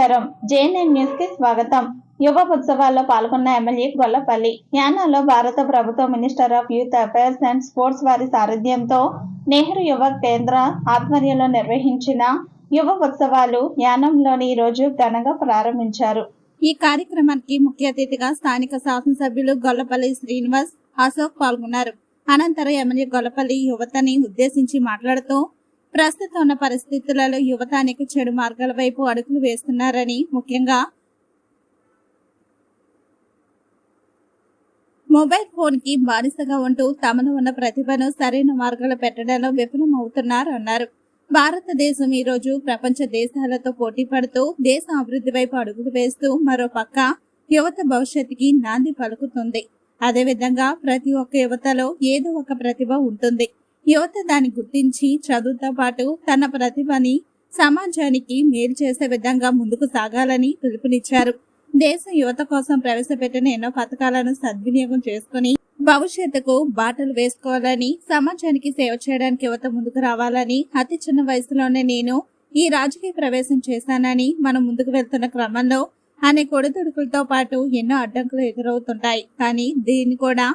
నమస్కారం. జేఎన్ఎన్ న్యూస్కి స్వాగతం. యువ ఉత్సవాల్లో పాల్గొన్న ఎమ్మెల్యే గొల్లపల్లి యానాలో భారత ప్రభుత్వ minister of youth affairs and sports వారి సారథ్యంతో నెహ్రూ యువ కేంద్ర ఆధ్వర్యంలో నిర్వహించిన యువ ఉత్సవాలు యానంలోని ఈ రోజు ఘనంగా ప్రారంభించారు. ఈ కార్యక్రమానికి ముఖ్య అతిథిగా స్థానిక శాసనసభ్యులు గొల్లపల్లి శ్రీనివాస్ అశోక్ పాల్గొన్నారు. అనంతరం ఎమ్మెల్యే గొల్లపల్లి యువతని ఉద్దేశించి మాట్లాడుతూ ప్రస్తుతం ఉన్న పరిస్థితులలో యువత అనేక చెడు మార్గాల వైపు అడుగులు వేస్తున్నారని ముఖ్యంగా మొబైల్ ఫోన్కి బానిసగా ఉంటూ తమలో ఉన్న ప్రతిభను సరైన మార్గాలు పెట్టడంలో విఫలమవుతున్నారు అన్నారు. భారతదేశం ఈ రోజు ప్రపంచ దేశాలతో పోటీ పడుతూ దేశ అభివృద్ధి వైపు అడుగులు వేస్తూ మరో పక్క యువత భవిష్యత్తుకి నాంది పలుకుతుంది. అదేవిధంగా ప్రతి ఒక్క యువతలో ఏదో ఒక ప్రతిభ ఉంటుంది. యువత దాన్ని గుర్తించి చదువుతో పాటు తన ప్రతిభని సమాజానికి మేలు చేసే విధంగా ముందుకు సాగాలని పిలుపునిచ్చారు. దేశ యువత కోసం ప్రవేశపెట్టిన ఎన్నో పథకాలను సద్వినియోగం చేసుకుని భవిష్యత్తుకు బాటలు వేసుకోవాలని సమాజానికి సేవ చేయడానికి యువత ముందుకు రావాలని అతి చిన్న వయసులోనే నేను ఈ రాజకీయ ప్రవేశం చేశానని మనం ముందుకు వెళ్తున్న క్రమంలో అనే కొడుతుడుకులతో పాటు ఎన్నో అడ్డంకులు ఎదురవుతుంటాయి. కానీ దీన్ని కూడా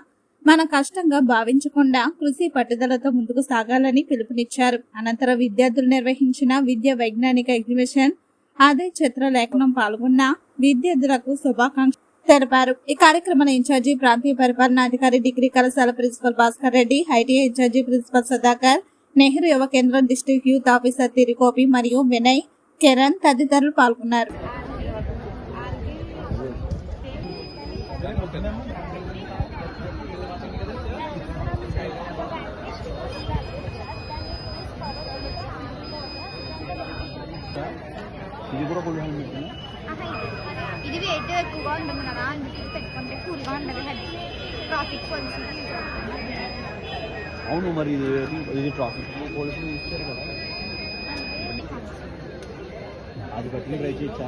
మన కష్టంగా భావించకుండా కృషి పట్టుదలతో ముందుకు సాగాలని పిలుపునిచ్చారు. అనంతరం విద్యార్థులు నిర్వహించిన విద్యా వైజ్ఞానిక ఎగ్జిబిషన్ అదే చిత్రలేఖనం పాల్గొన్న విద్యార్థులకు శుభాకాంక్ష తెలిపారు. ఈ కార్యక్రమం ఇన్ఛార్జి ప్రాంతీయ పరిపాలనాధికారి డిగ్రీ కళాశాల principal Bhaskar Reddy ITI incharge principal Sudhakar Nehru యువ కేంద్రం డిస్ట్రిక్ట్ యూత్ ఆఫీసర్ తిరికోపి మరియు వినయ్ కిరణ్ తదితరులు పాల్గొన్నారు. ఇది కూడా కొన్ని హెల్మెట్ ఇది. వెయిట్ ఎక్కువగా ఉంటుంది కదా అందుకే ఇది పెట్టుకుంటే కూల్గా ఉంటుంది హెడ్. ట్రాఫిక్ అవును మరి ఇది ఇది ట్రాఫిక్ పోలీసులు ఇస్తారు కదా. అది పట్టుకుని ట్రై చేయొచ్చా?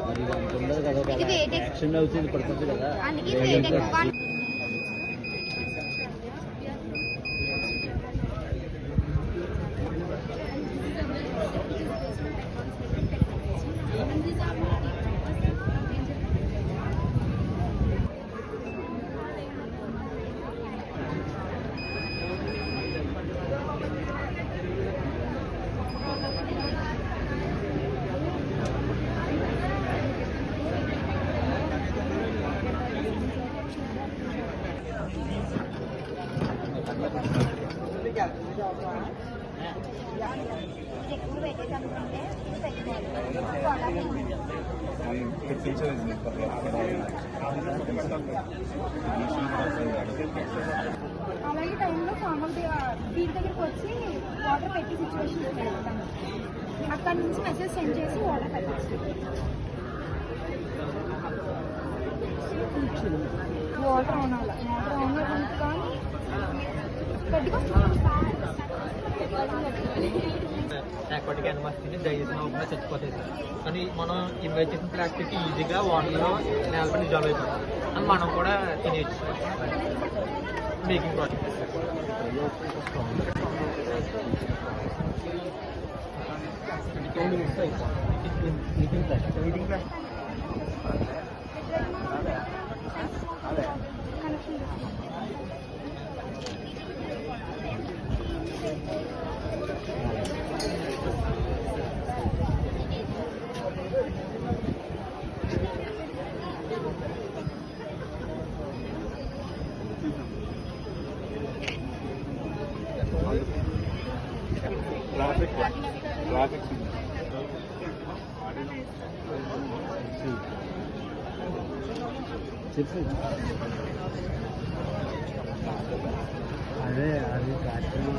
మరి ఉండదు కదా. యాక్సిడెంట్ అవుతుంది పడుతుంది కదా. ఎక్కువ వెయిట్ అలాగే టైంలో ఫార్మల్ వీటి దగ్గరికి వచ్చి వాటర్ పెట్టి సిచ్యువేషన్ పెడతాను అక్కడ నుంచి మెసేజ్ సెండ్ చేసి వాటర్ పెట్టచ్చు వాటర్ అవునాలి అవ్వాలి వాటర్ ఆన్ అవ్వడానికి కానీ ఎప్పటికీ ఎనమస్తిని దయచేసి అవ్వకుండా చచ్చిపోతాయి సార్. కానీ మనం ఇన్వైట్ చేసిన ప్లాస్టిక్ ఈజీగా వాటర్లో నేలపై జాబ్ అయిపోతుంది. అని మనం కూడా తినేయచ్చు మేకింగ్ ప్రాసెస్ ట్రాఫిక్ ట్రాఫిక్ చెప్పు అదే అది కార్యక్రమం